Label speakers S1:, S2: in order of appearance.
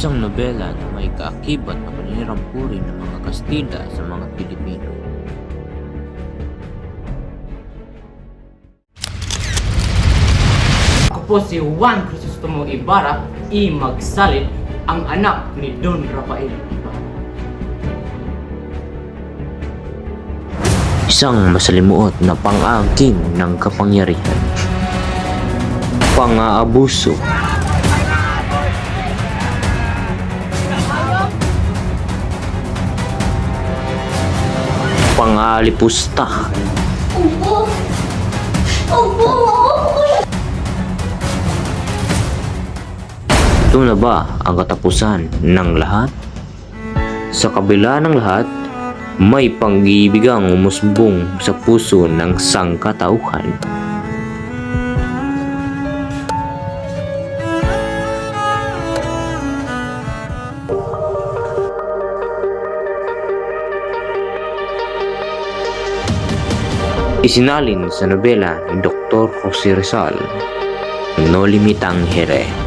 S1: Isang nobela na may kaakibat na panirampuri ng mga Kastila sa mga Pilipino.
S2: Ako po si Juan Crisostomo Ibarra, i Magsalit, ang anak ni Don Rafael Ibarra.
S1: Isang masalimuot na pang-aagting ng kapangyarihan. Pang-aabuso. Pang-aalipusta.
S3: Opo! Opo!
S1: Ito na ba ang katapusan ng lahat? Sa kabila ng lahat, may pang-ibigang umusbong sa puso ng sangkatauhan. Isinalin sa nobela ni Dr. Jose Rizal, No Limitang Here.